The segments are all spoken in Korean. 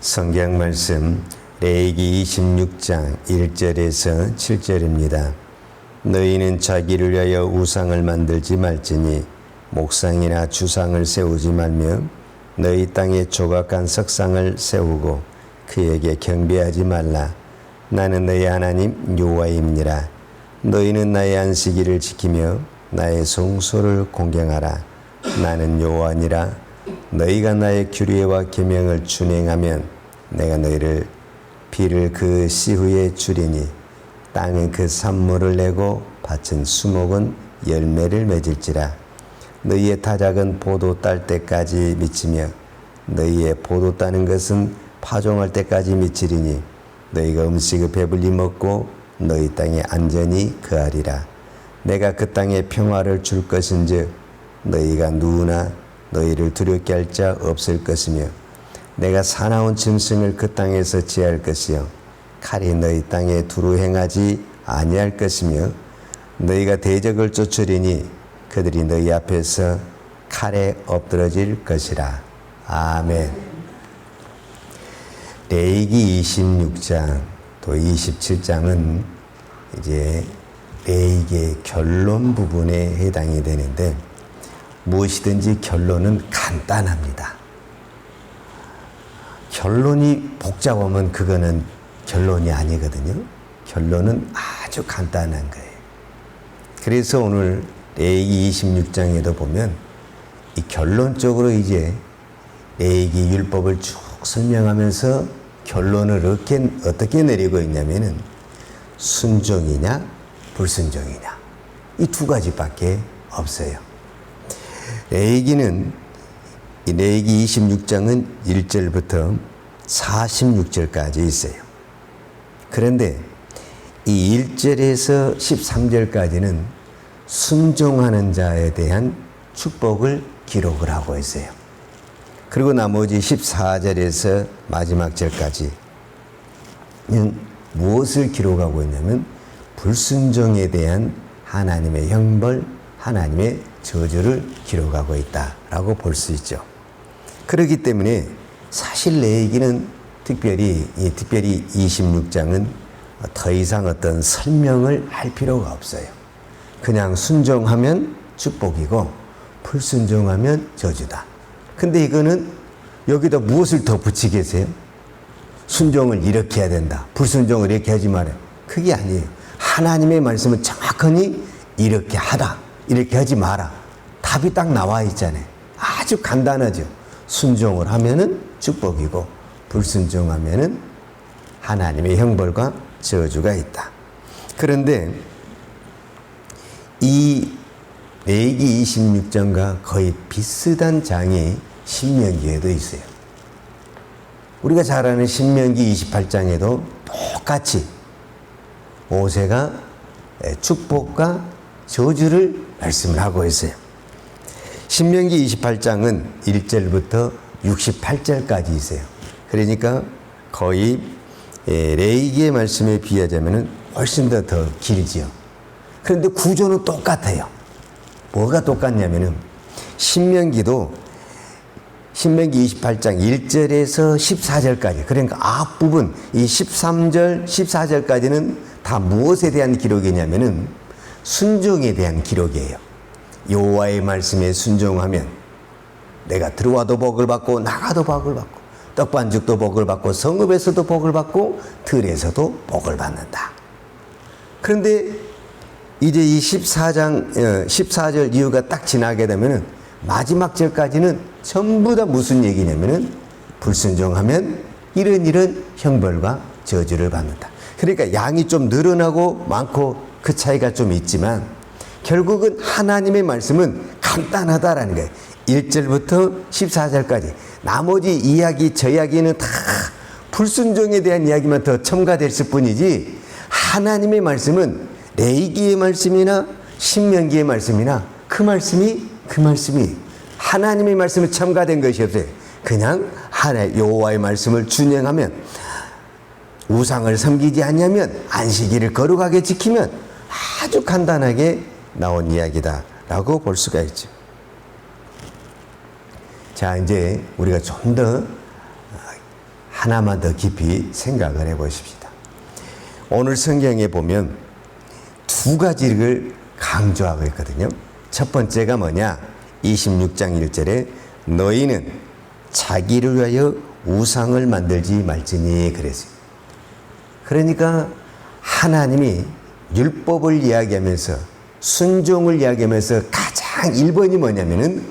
성경 말씀 레이기 26장 1절에서 7절입니다. 너희는 자기를 위하여 우상을 만들지 말지니 목상이나 주상을 세우지 말며 너희 땅에 조각한 석상을 세우고 그에게 경배하지 말라. 나는 너희 하나님 여호와입니라. 너희는 나의 안식일을 지키며 나의 성소를 공경하라. 나는 여호와니라. 너희가 나의 규례와 계명을 준행하면 내가 너희를 비를 그 시후에 주리니 땅은 그 산물을 내고 밭은 수목은 열매를 맺을지라. 너희의 타작은 포도 딸 때까지 미치며 너희의 포도 따는 것은 파종할 때까지 미치리니 너희가 음식을 배불리 먹고 너희 땅에 안전히 거하리라. 내가 그 땅에 평화를 줄 것인즉 너희가 누구나 너희를 두렵게 할 자 없을 것이며 내가 사나운 짐승을 그 땅에서 제할 것이요 칼이 너희 땅에 두루 행하지 아니할 것이며 너희가 대적을 쫓으리니 그들이 너희 앞에서 칼에 엎드러질 것이라 아멘. 레이기 26장 또 27장은 이제 레이기의 결론 부분에 해당이 되는데 무엇이든지 결론은 간단합니다. 결론이 복잡하면 그거는 결론이 아니거든요. 결론은 아주 간단한 거예요. 그래서 오늘 레이기 26장에도 보면 이 결론적으로 이제 레이기 율법을 쭉 설명하면서 결론을 어떻게, 어떻게 내리고 있냐면은 순종이냐 불순종이냐 이 두 가지밖에 없어요. 레이기는 이 레이기 26장은 1절부터 46절까지 있어요. 그런데 이 1절에서 13절까지는 순종하는 자에 대한 축복을 기록을 하고 있어요. 그리고 나머지 14절에서 마지막 절까지는 무엇을 기록하고 있냐면 불순종에 대한 하나님의 형벌, 하나님의 저주를 기록하고 있다라고 볼 수 있죠. 그렇기 때문에 사실 내 얘기는 특별히 이 특별히 26장은 더 이상 어떤 설명을 할 필요가 없어요. 그냥 순종하면 축복이고 불순종하면 저주다. 근데 이거는 여기다 무엇을 더 붙이겠어요? 순종을 이렇게 해야 된다. 불순종을 이렇게 하지 말아요. 그게 아니에요. 하나님의 말씀은 정확하니 이렇게 하다. 이렇게 하지 마라. 답이 딱 나와 있잖아요. 아주 간단하죠. 순종을 하면은 축복이고 불순종하면은 하나님의 형벌과 저주가 있다. 그런데 이 레기 26장과 거의 비슷한 장이 신명기에도 있어요. 우리가 잘 아는 신명기 28장에도 똑같이 모세가 축복과 저주를 말씀을 하고 있어요. 신명기 28장은 1절부터 68절까지 있어요. 그러니까 거의 레이기의 말씀에 비하자면 훨씬 더 더 길지요. 그런데 구조는 똑같아요. 뭐가 똑같냐면은 신명기도 신명기 28장 1절에서 14절까지 그러니까 앞부분 이 13절 14절까지는 다 무엇에 대한 기록이냐면은 순종에 대한 기록이에요. 여호와의 말씀에 순종하면 내가 들어와도 복을 받고 나가도 복을 받고 떡반죽도 복을 받고 성읍에서도 복을 받고 들에서도 복을 받는다. 그런데 이제 이 14장 14절 이유가 딱 지나게 되면은 마지막 절까지는 전부 다 무슨 얘기냐면은 불순종하면 이런 이런 형벌과 저주를 받는다. 그러니까 양이 좀 늘어나고 많고 그 차이가 좀 있지만 결국은 하나님의 말씀은 간단하다라는 거예요. 1절부터 14절까지. 나머지 이야기, 저 이야기는 다 불순종에 대한 이야기만 더 첨가됐을 뿐이지 하나님의 말씀은 레이기의 말씀이나 신명기의 말씀이나 그 말씀이 그 말씀이 하나님의 말씀이 첨가된 것이 없어요. 그냥 하나의 여호와의 말씀을 준행하면 우상을 섬기지 않냐면 안식일을 거룩하게 지키면 아주 간단하게 나온 이야기다라고 볼 수가 있죠. 자, 이제 우리가 좀 더 하나만 더 깊이 생각을 해 보십시다. 오늘 성경에 보면 두 가지를 강조하고 있거든요. 첫 번째가 뭐냐? 26장 1절에 너희는 자기를 위하여 우상을 만들지 말지니 그랬어요. 그러니까 하나님이 율법을 이야기하면서 순종을 이야기하면서 가장 1번이 뭐냐면은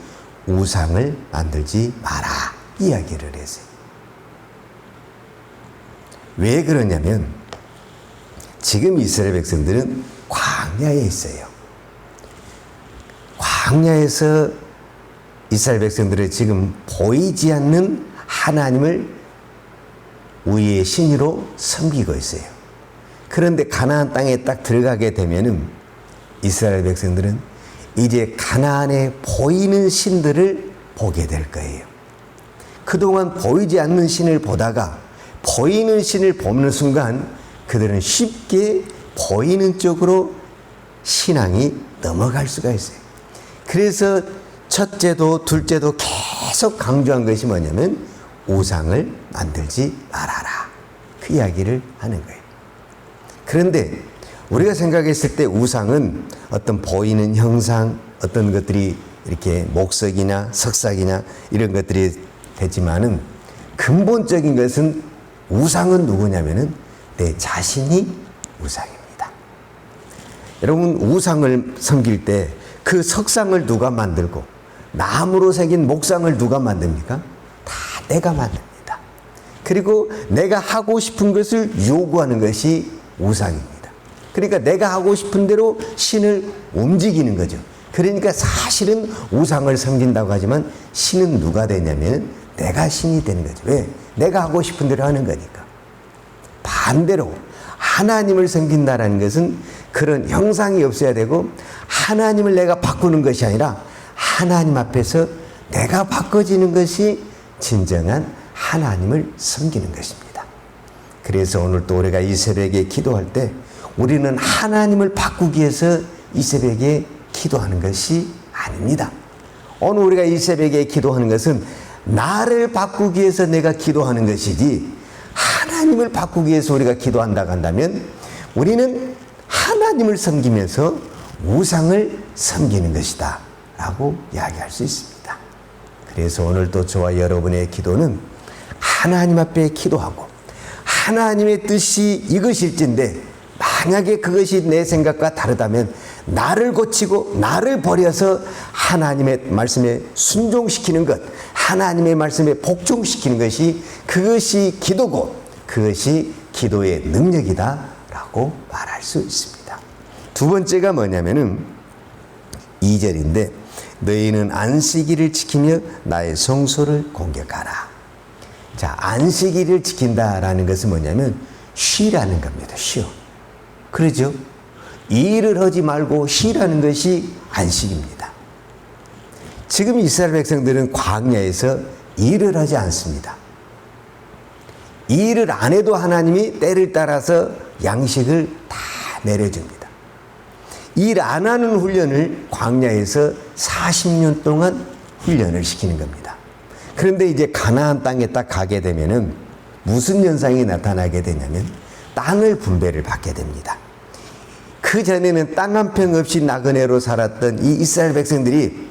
우상을 만들지 마라 이야기를 했어요. 왜 그러냐면 지금 이스라엘 백성들은 광야에 있어요. 광야에서 이스라엘 백성들은 지금 보이지 않는 하나님을 우리의 신으로 섬기고 있어요. 그런데 가나안 땅에 딱 들어가게 되면은 이스라엘 백성들은 이제 가나안에 보이는 신들을 보게 될 거예요. 그동안 보이지 않는 신을 보다가 보이는 신을 보는 순간 그들은 쉽게 보이는 쪽으로 신앙이 넘어갈 수가 있어요. 그래서 첫째도 둘째도 계속 강조한 것이 뭐냐면 우상을 만들지 말아라. 그 이야기를 하는 거예요. 그런데 우리가 생각했을 때 우상은 어떤 보이는 형상, 어떤 것들이 이렇게 목석이나 석삭이나 이런 것들이 되지만은 근본적인 것은 우상은 누구냐면은 내 자신이 우상입니다. 여러분 우상을 섬길 때 그 석상을 누가 만들고 나무로 새긴 목상을 누가 만듭니까? 다 내가 만듭니다. 그리고 내가 하고 싶은 것을 요구하는 것이 우상입니다. 그러니까 내가 하고 싶은 대로 신을 움직이는 거죠. 그러니까 사실은 우상을 섬긴다고 하지만 신은 누가 되냐면 내가 신이 되는 거죠. 왜? 내가 하고 싶은 대로 하는 거니까. 반대로 하나님을 섬긴다라는 것은 그런 형상이 없어야 되고 하나님을 내가 바꾸는 것이 아니라 하나님 앞에서 내가 바꿔지는 것이 진정한 하나님을 섬기는 것입니다. 그래서 오늘 또 우리가 이 새벽에 기도할 때 우리는 하나님을 바꾸기 위해서 이 새벽에 기도하는 것이 아닙니다. 오늘 우리가 이 새벽에 기도하는 것은 나를 바꾸기 위해서 내가 기도하는 것이지 하나님을 바꾸기 위해서 우리가 기도한다고 한다면 우리는 하나님을 섬기면서 우상을 섬기는 것이다 라고 이야기할 수 있습니다. 그래서 오늘도 저와 여러분의 기도는 하나님 앞에 기도하고 하나님의 뜻이 이것일진데 만약에 그것이 내 생각과 다르다면 나를 고치고 나를 버려서 하나님의 말씀에 순종시키는 것, 하나님의 말씀에 복종시키는 것이 그것이 기도고 그것이 기도의 능력이다라고 말할 수 있습니다. 두 번째가 뭐냐면은 2절인데 너희는 안식일을 지키며 나의 성소를 공격하라. 자, 안식일을 지킨다라는 것은 뭐냐면 쉬라는 겁니다. 쉬어. 그러죠? 일을 하지 말고 쉬라는 것이 안식입니다. 지금 이스라엘 백성들은 광야에서 일을 하지 않습니다. 일을 안 해도 하나님이 때를 따라서 양식을 다 내려줍니다. 일 안 하는 훈련을 광야에서 40년 동안 훈련을 시키는 겁니다. 그런데 이제 가나안 땅에 딱 가게 되면은 무슨 현상이 나타나게 되냐면 땅을 분배를 받게 됩니다. 그 전에는 땅 한 평 없이 나그네로 살았던 이 이스라엘 백성들이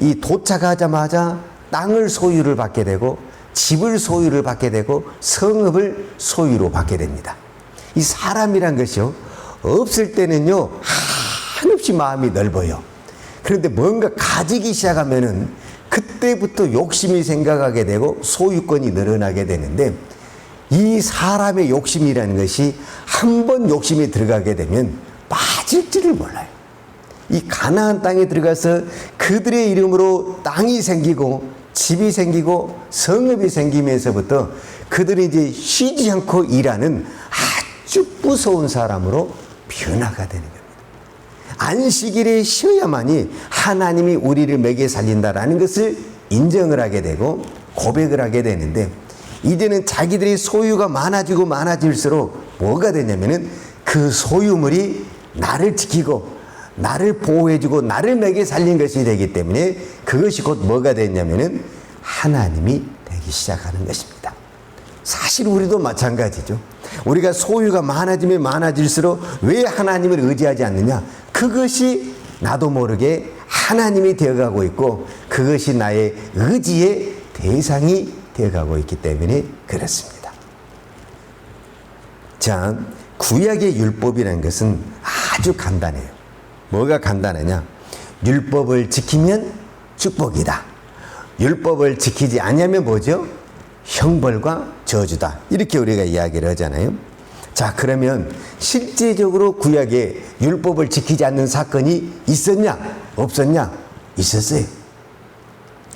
이 도착하자마자 땅을 소유를 받게 되고 집을 소유를 받게 되고 성읍을 소유로 받게 됩니다. 이 사람이란 것이요. 없을 때는요. 한없이 마음이 넓어요. 그런데 뭔가 가지기 시작하면은 그때부터 욕심이 생각하게 되고 소유권이 늘어나게 되는데 이 사람의 욕심이라는 것이 한 번 욕심이 들어가게 되면 빠질지를 몰라요. 이 가나안 땅에 들어가서 그들의 이름으로 땅이 생기고 집이 생기고 성읍이 생기면서부터 그들이 이제 쉬지 않고 일하는 아주 무서운 사람으로 변화가 되는 겁니다. 안식일에 쉬어야만이 하나님이 우리를 먹여 살린다라는 것을 인정을 하게 되고 고백을 하게 되는데 이제는 자기들의 소유가 많아지고 많아질수록 뭐가 되냐면은 그 소유물이 나를 지키고 나를 보호해주고 나를 먹여 살린 것이 되기 때문에 그것이 곧 뭐가 됐냐면은 하나님이 되기 시작하는 것입니다. 사실 우리도 마찬가지죠. 우리가 소유가 많아지면 많아질수록 왜 하나님을 의지하지 않느냐? 그것이 나도 모르게 하나님이 되어가고 있고 그것이 나의 의지의 대상이 되어가고 있기 때문에 그렇습니다. 자, 구약의 율법이라는 것은 아주 간단해요. 뭐가 간단하냐? 율법을 지키면 축복이다. 율법을 지키지 않으면 뭐죠? 형벌과 저주다. 이렇게 우리가 이야기를 하잖아요. 자, 그러면 실제적으로 구약에 율법을 지키지 않는 사건이 있었냐? 없었냐? 있었어요.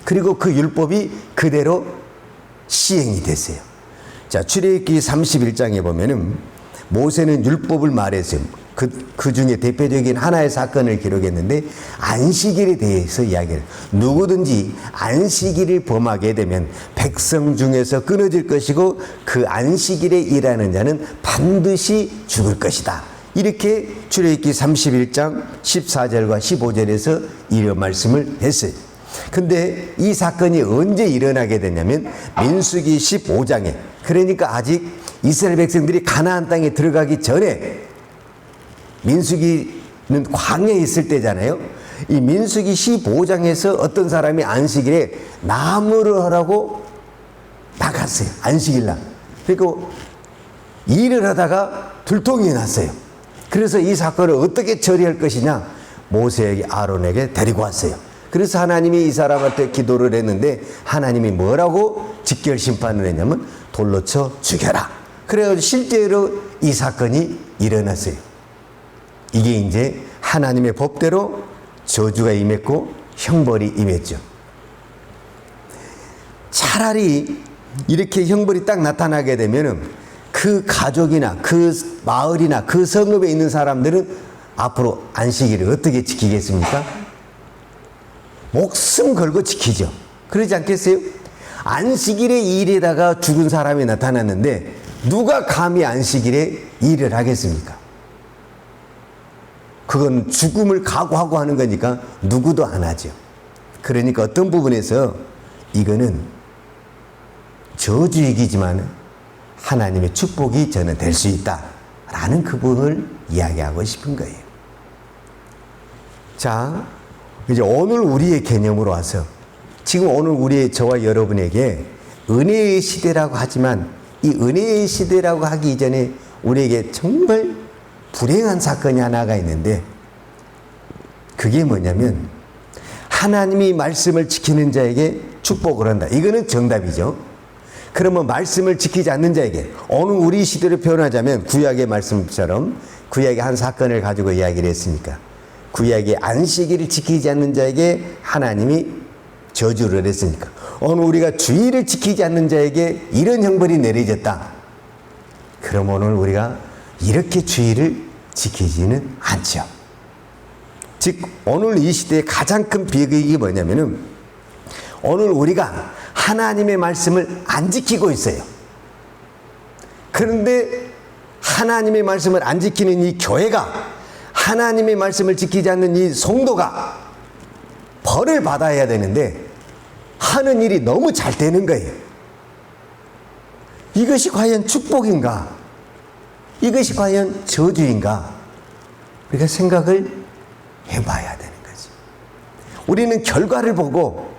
그리고 그 율법이 그대로 시행이 됐어요. 자, 출애굽기 31장에 보면은 모세는 율법을 말했어요. 그, 그 중에 대표적인 하나의 사건을 기록했는데 안식일에 대해서 이야기를 누구든지 안식일을 범하게 되면 백성 중에서 끊어질 것이고 그 안식일에 일하는 자는 반드시 죽을 것이다. 이렇게 출애굽기 31장 14절과 15절에서 이런 말씀을 했어요. 근데 이 사건이 언제 일어나게 되냐면 민수기 15장에 그러니까 아직 이스라엘 백성들이 가나안 땅에 들어가기 전에 민수기는 광야에 있을 때잖아요. 이 민수기 15장에서 어떤 사람이 안식일에 나무를 하라고 나갔어요. 안식일 날. 그리고 일을 하다가 들통이 났어요. 그래서 이 사건을 어떻게 처리할 것이냐 모세에게 아론에게 데리고 왔어요. 그래서 하나님이 이 사람한테 기도를 했는데 하나님이 뭐라고 직결 심판을 했냐면 돌로 쳐 죽여라. 그래가지고 실제로 이 사건이 일어났어요. 이게 이제 하나님의 법대로 저주가 임했고 형벌이 임했죠. 차라리 이렇게 형벌이 딱 나타나게 되면은 그 가족이나 그 마을이나 그 성읍에 있는 사람들은 앞으로 안식일을 어떻게 지키겠습니까? 목숨 걸고 지키죠. 그러지 않겠어요? 안식일에 일에다가 죽은 사람이 나타났는데 누가 감히 안식일에 일을 하겠습니까? 그건 죽음을 각오하고 하는 거니까 누구도 안 하죠. 그러니까 어떤 부분에서 이거는 저주이기지만 하나님의 축복이 저는 될 수 있다. 라는 그 부분을 이야기하고 싶은 거예요. 자, 이제 오늘 우리의 개념으로 와서 지금 오늘 우리 저와 여러분에게 은혜의 시대라고 하지만 이 은혜의 시대라고 하기 이전에 우리에게 정말 불행한 사건이 하나가 있는데 그게 뭐냐면 하나님이 말씀을 지키는 자에게 축복을 한다. 이거는 정답이죠. 그러면 말씀을 지키지 않는 자에게 오늘 우리 시대를 표현하자면 구약의 말씀처럼 구약의 한 사건을 가지고 이야기를 했으니까 구약의 안식일을 지키지 않는 자에게 하나님이 저주를 했으니까 오늘 우리가 주의를 지키지 않는 자에게 이런 형벌이 내려졌다. 그럼 오늘 우리가 이렇게 주의를 지키지는 않죠. 즉 오늘 이 시대의 가장 큰 비극이 뭐냐면은 오늘 우리가 하나님의 말씀을 안 지키고 있어요. 그런데 하나님의 말씀을 안 지키는 이 교회가 하나님의 말씀을 지키지 않는 이 성도가 벌을 받아야 되는데 하는 일이 너무 잘 되는 거예요. 이것이 과연 축복인가? 이것이 과연 저주인가? 우리가 생각을 해봐야 되는 거지. 우리는 결과를 보고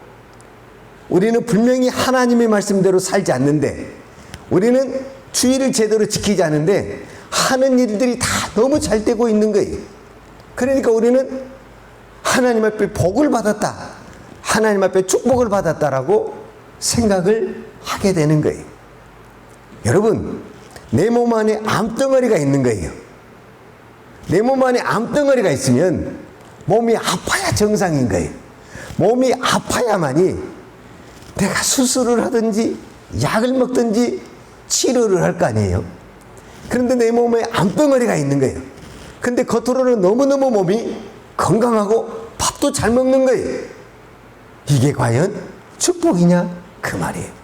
우리는 분명히 하나님의 말씀대로 살지 않는데 우리는 주의를 제대로 지키지 않는데 하는 일들이 다 너무 잘 되고 있는 거예요. 그러니까 우리는 하나님 앞에 복을 받았다. 하나님 앞에 축복을 받았다라고 생각을 하게 되는 거예요. 여러분, 내 몸 안에 암덩어리가 있는 거예요. 내 몸 안에 암덩어리가 있으면 몸이 아파야 정상인 거예요. 몸이 아파야만이 내가 수술을 하든지 약을 먹든지 치료를 할 거 아니에요. 그런데 내 몸에 암덩어리가 있는 거예요. 근데 겉으로는 너무너무 몸이 건강하고 밥도 잘 먹는 거예요. 이게 과연 축복이냐? 그 말이에요.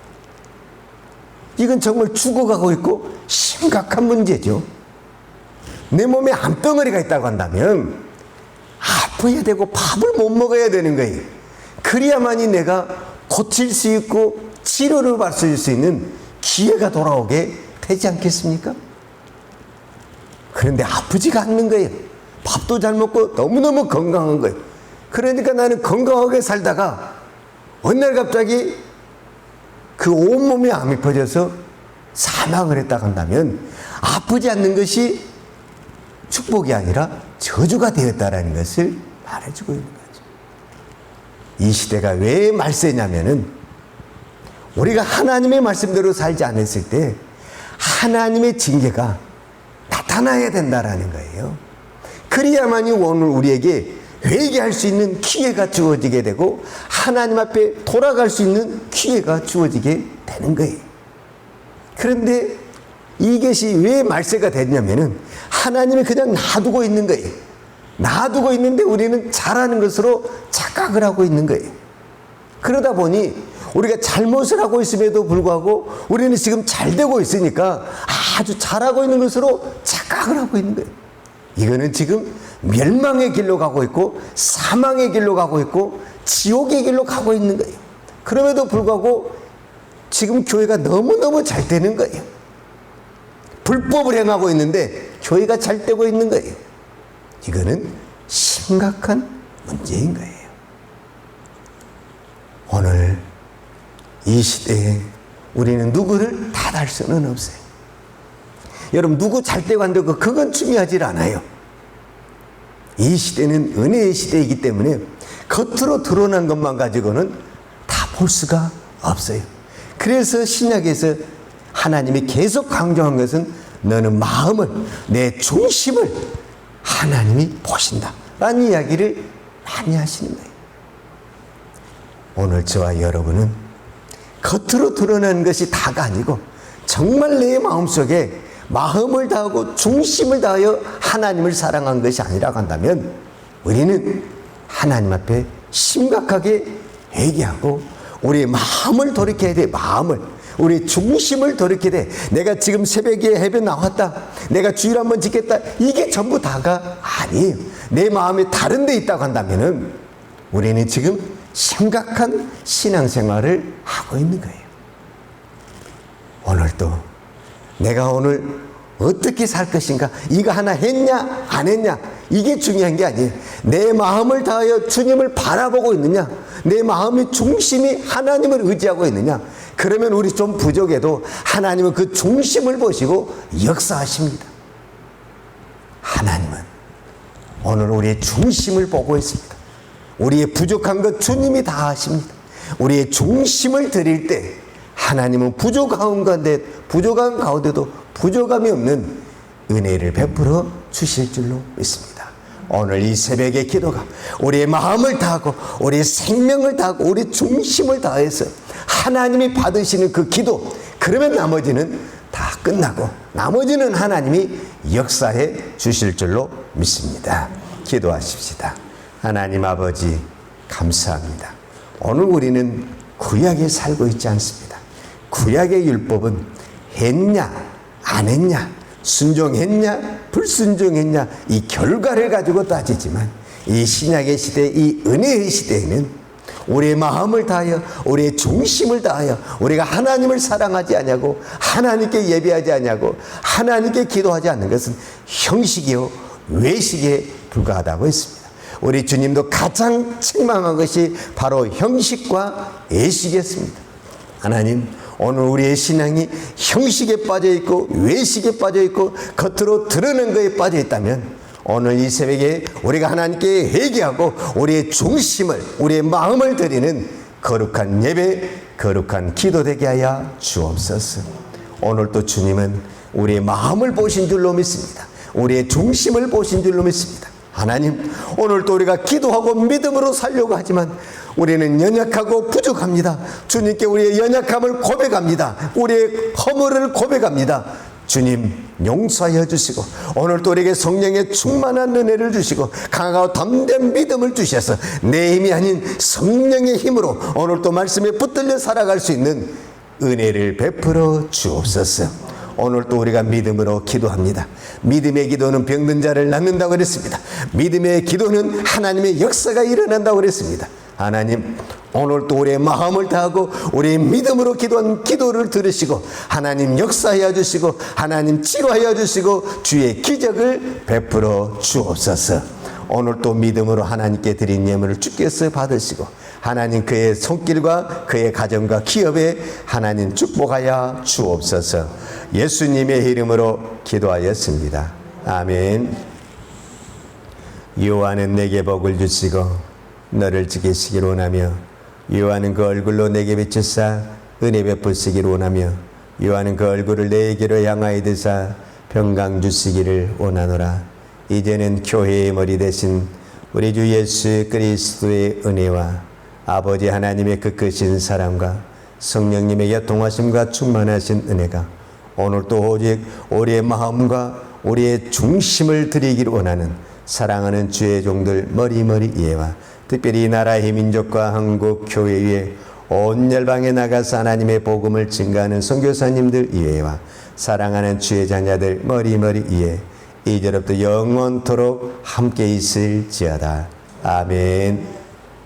이건 정말 죽어가고 있고 심각한 문제죠. 내 몸에 암덩어리가 있다고 한다면 아파야 되고 밥을 못 먹어야 되는 거예요. 그래야만이 내가 고칠 수 있고 치료를 받을 수 있는 기회가 돌아오게 되지 않겠습니까? 그런데 아프지가 않는 거예요. 밥도 잘 먹고 너무너무 건강한 거예요. 그러니까 나는 건강하게 살다가 어느 날 갑자기 그 온몸에 암이 퍼져서 사망을 했다 한다면 아프지 않는 것이 축복이 아니라 저주가 되었다라는 것을 말해주고 있는 거죠. 이 시대가 왜 말세냐면은 우리가 하나님의 말씀대로 살지 않았을 때 하나님의 징계가 나타나야 된다라는 거예요. 그래야만이 오늘 우리에게 회개할 수 있는 기회가 주어지게 되고 하나님 앞에 돌아갈 수 있는 기회가 주어지게 되는 거예요. 그런데 이것이 왜 말세가 됐냐면은 하나님이 그냥 놔두고 있는 거예요. 놔두고 있는데 우리는 잘하는 것으로 착각을 하고 있는 거예요. 그러다 보니 우리가 잘못을 하고 있음에도 불구하고 우리는 지금 잘 되고 있으니까 아주 잘하고 있는 것으로 착각을 하고 있는 거예요. 이거는 지금 멸망의 길로 가고 있고 사망의 길로 가고 있고 지옥의 길로 가고 있는 거예요. 그럼에도 불구하고 지금 교회가 너무너무 잘 되는 거예요. 불법을 행하고 있는데 교회가 잘 되고 있는 거예요. 이거는 심각한 문제인 거예요. 오늘 이 시대에 우리는 누구를 탓할 수는 없어요. 여러분 누구 잘 되고 안 되고 그건 중요하지 않아요. 이 시대는 은혜의 시대이기 때문에 겉으로 드러난 것만 가지고는 다 볼 수가 없어요. 그래서 신약에서 하나님이 계속 강조한 것은 너는 마음을 내 중심을 하나님이 보신다. 라는 이야기를 많이 하시는 거예요. 오늘 저와 여러분은 겉으로 드러나는 것이 다가 아니고 정말 내 마음속에 마음을 다하고 중심을 다하여 하나님을 사랑한 것이 아니라고 한다면 우리는 하나님 앞에 심각하게 회개하고 우리의 마음을 돌이켜야 돼 마음을. 우리 중심을 돌이켜야 돼. 내가 지금 새벽에 해변 나왔다. 내가 주일 한번 지켰다. 이게 전부 다가 아니에요. 내 마음이 다른 데 있다고 한다면은 우리는 지금 심각한 신앙생활을 하고 있는 거예요. 오늘도 내가 오늘 어떻게 살 것인가? 이거 하나 했냐? 안 했냐? 이게 중요한 게 아니에요. 내 마음을 다하여 주님을 바라보고 있느냐? 내 마음의 중심이 하나님을 의지하고 있느냐? 그러면 우리 좀 부족해도 하나님은 그 중심을 보시고 역사하십니다. 하나님은 오늘 우리의 중심을 보고 있습니다. 우리의 부족한 것 주님이 다 아십니다. 우리의 중심을 드릴 때 하나님은 부족한 가운데 부족한 가운데도 부족함이 없는 은혜를 베풀어 주실 줄로 믿습니다. 오늘 이 새벽의 기도가 우리의 마음을 다하고 우리의 생명을 다하고 우리 중심을 다해서 하나님이 받으시는 그 기도 그러면 나머지는 다 끝나고 나머지는 하나님이 역사해 주실 줄로 믿습니다. 기도하십시다. 하나님 아버지 감사합니다. 오늘 우리는 구약에 살고 있지 않습니다. 구약의 율법은 했냐 안 했냐 순종했냐 불순종했냐 이 결과를 가지고 따지지만 이 신약의 시대 이 은혜의 시대에는 우리의 마음을 다하여 우리의 중심을 다하여 우리가 하나님을 사랑하지 않냐고 하나님께 예배하지 않냐고 하나님께 기도하지 않는 것은 형식이요 외식에 불과하다고 했습니다. 우리 주님도 가장 책망한 것이 바로 형식과 예식이었습니다. 하나님, 오늘 우리의 신앙이 형식에 빠져 있고 외식에 빠져 있고 겉으로 드러낸 것에 빠져 있다면 오늘 이 새벽에 우리가 하나님께 회개하고 우리의 중심을 우리의 마음을 드리는 거룩한 예배, 거룩한 기도 되게 하여 주옵소서. 오늘 또 주님은 우리의 마음을 보신 줄로 믿습니다. 우리의 중심을 보신 줄로 믿습니다. 하나님, 오늘도 우리가 기도하고 믿음으로 살려고 하지만 우리는 연약하고 부족합니다. 주님께 우리의 연약함을 고백합니다. 우리의 허물을 고백합니다. 주님 용서하여 주시고 오늘도 우리에게 성령의 충만한 은혜를 주시고 강하고 담대한 믿음을 주셔서 내 힘이 아닌 성령의 힘으로 오늘도 말씀에 붙들려 살아갈 수 있는 은혜를 베풀어 주옵소서. 오늘 또 우리가 믿음으로 기도합니다. 믿음의 기도는 병든 자를 낫는다고 그랬습니다. 믿음의 기도는 하나님의 역사가 일어난다고 그랬습니다. 하나님, 오늘 또 우리의 마음을 다하고 우리의 믿음으로 기도한 기도를 들으시고 하나님 역사하여 주시고 하나님 치료하여 주시고 주의 기적을 베풀어 주옵소서. 오늘 또 믿음으로 하나님께 드린 예물을 주께서 받으시고 하나님 그의 손길과 그의 가정과 기업에 하나님 축복하여 주옵소서. 예수님의 이름으로 기도하였습니다. 아멘. 요한은 내게 복을 주시고 너를 지키시길 원하며 요한은 그 얼굴로 내게 비추사 은혜 베푸시길 원하며 요한은 그 얼굴을 내게로 향하여 드사 평강 주시기를 원하노라. 이제는 교회의 머리 대신 우리 주 예수 그리스도의 은혜와 아버지 하나님의 그 크신 사랑과 성령님의 여통하심과 충만하신 은혜가 오늘 또 오직 우리의 마음과 우리의 중심을 드리기를 원하는 사랑하는 주의 종들 머리머리 이해와 특별히 이 나라의 민족과 한국 교회 위에 온 열방에 나가서 하나님의 복음을 증가하는 선교사님들 이해와 사랑하는 주의 자녀들 머리머리 이해 이제로부터 영원토록 함께 있을지어다 아멘.